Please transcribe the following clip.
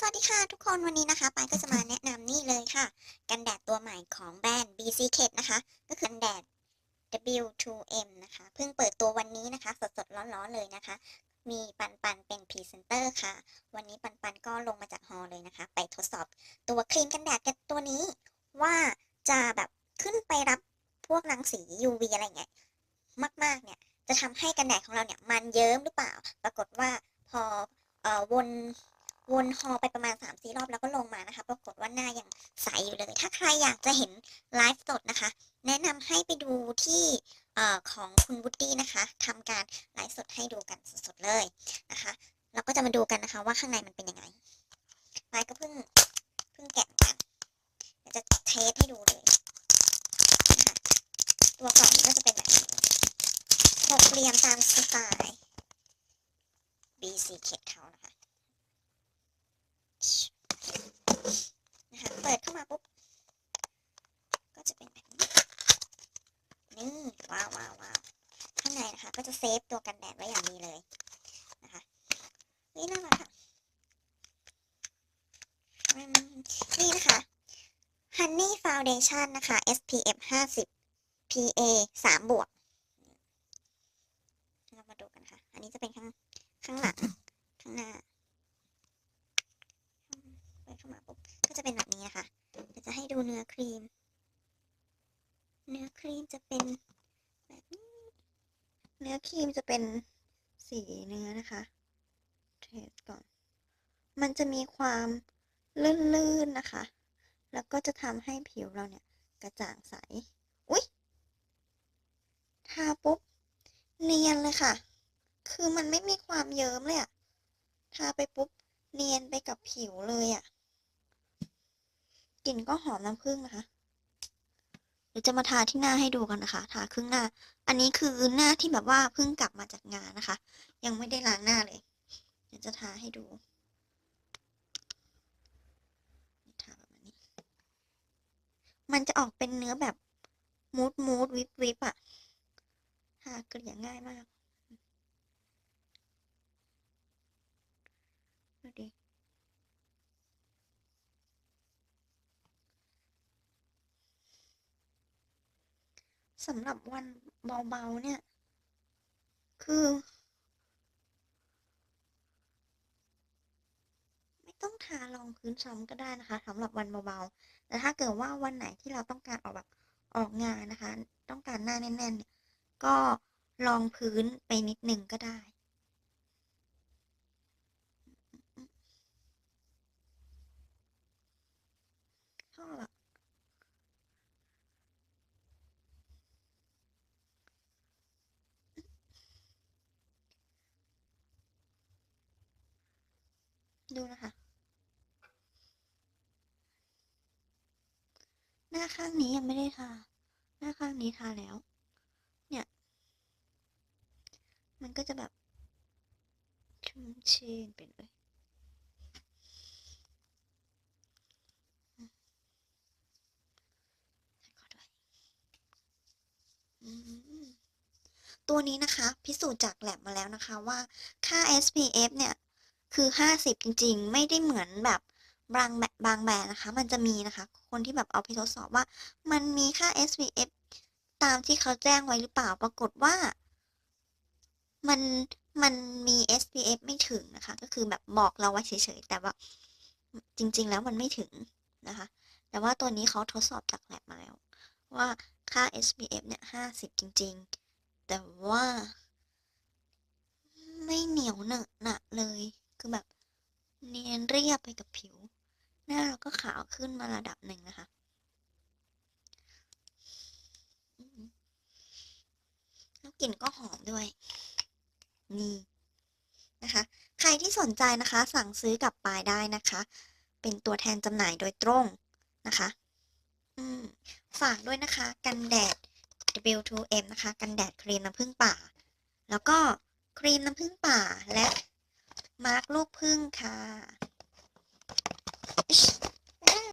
สวัสดีค่ะทุกคนวันนี้นะคะปายก็จะมาแนะนำนี่เลยค่ะ กันแดดตัวใหม่ของแบรนด์ BC k นะคะ ก็คือกันแดด W2M นะคะ เพิ่งเปิดตัววันนี้นะคะ สดๆ ร้อนๆ เลยนะคะ มีปันปันเป็นพรีเซนเตอร์ค่ะ วันนี้ปันปันก็ลงมาจากฮอลเลยนะคะ ไปทดสอบตัวครีมกันแดดกันตัวนี้ ว่าจะแบบขึ้นไปรับพวกรังสี UV อะไรเงี้ยมากๆเนี่ยจะทำให้กันแดดของเราเนี่ยมันเยิ้มหรือเปล่า ปรากฏว่าพอเอ่อวน วนฮอไปประมาณ3 4รอบแล้วก็ลงมานะคะ ปรากฏว่าหน้ายังใสอยู่เลย ถ้าใครอยากจะเห็นไลฟ์สดนะคะ แนะนำให้ไปดูที่ของคุณวุฒินะคะทำการไลฟ์สดให้ดูกันสดๆเลยนะคะ เราก็จะมาดูกันนะคะว่าข้างในมันเป็นยังไงไลฟ์ก็เพิ่งเพิ่งแกะกันจะเทสให้ดูเลยนะคะตัวกล่องก็จะเป็นแบบนี้หกเหลี่ยมตามสไตล์ BC เคทเขานะคะ นะคะเปิดเข้ามาปุ๊บ ก็จะเป็นแบบนี้ นี่ ว้าวว้าวว้าวข้างในนะคะ ก็จะเซ ฟตัวกันแดดไว้อย่างดีเลยนะคะนี่น่ารักค่ะนี่นะคะ Honey Foundation นะคะ SPF 50 PA 3บวกเรามาดูกันค่ะ อันนี้จะเป็นข้างข้างหลัง ข้างหน้าเปิดเข้ามาปุ๊บ ก็จะเป็นแบบนี้นะคะเดี๋ยวจะให้ดูเนื้อครีม เนื้อครีมจะเป็น เนื้อครีมจะเป็นสีเนื้อนะคะเทสก่อน มันจะมีความลื่นๆนะคะ แล้วก็จะทำให้ผิวเราเนี่ยกระจ่างใส อุ๊ย ทาปุ๊บ เนียนเลยค่ะ คือมันไม่มีความเยิ้มเลยอะทาไปปุ๊บ เนียนไปกับผิวเลยอะ่ะกลิ่นก็หอมน้ำผึ้งนะคะ เดี๋ยวจะมาทาที่หน้าให้ดูกันนะคะทาครึ่งหน้า อันนี้คือหน้าที่แบบว่าเพิ่งกลับมาจากงานนะคะ ยังไม่ได้ล้างหน้าเลย เดี๋ยวจะทาให้ดูทาแบบนี้ มันจะออกเป็นเนื้อแบบมูดมูดวิบวิบอะทาเกลี่ยง่ายมาก ดูดิ สำหรับวันเบาๆเนี่ย คือ ไม่ต้องทารองพื้นซ้ำก็ได้นะคะสำหรับวันเบาๆแต่ถ้าเกิดว่าวันไหนที่เราต้องการออกแบบออกงานนะคะ ต้องการหน้าแน่นๆ ก็รองพื้นไปนิดนึงก็ได้ ดูนะคะ หน้าข้างนี้ยังไม่ได้ทา หน้าข้างนี้ทาแล้ว เนี่ย มันก็จะแบบชุ่มชื่นไปเลยตัวนี้นะคะ พิสูจน์จากแลบมาแล้วนะคะว่าค่า SPF เนี่ย คือ 50 จริง ๆ ไม่ได้เหมือนแบบบางแบบบางแบรนด์นะคะ มันจะมีนะคะ คนที่แบบเอาไปทดสอบว่า มันมีค่า SPF ตามที่เขาแจ้งไว้หรือเปล่าปรากฏว่า มันมันมี SPF ไม่ถึงนะคะ ก็คือแบบบอกเราไว้เฉยๆแต่ว่าจริง ๆ แล้วมันไม่ถึงนะคะ แต่ว่าตัวนี้เขาทดสอบจากแลบมาแล้ว ว่าค่า SPF เนี่ย50จริง ๆ แต่ว่า ไม่เหนียวเนอะหนะเลย คือแบบเนียนเรียบไปกับผิว หน้าเราก็ ขึ้นมาระดับหนึ่งนะคะ แล้วกลิ่นก็หอมด้วย นี่นะคะ ใครที่สนใจนะคะ สั่งซื้อกลับไปได้นะคะ เป็นตัวแทนจำหน่ายโดยตรงนะคะอืมฝากด้วยนะคะ กันแดด W2M นะคะ กันแดดครีมน้ำผึ้งป่า แล้วก็ครีมน้ำผึ้งป่าและมาร์กลูกผึ้งค่ะ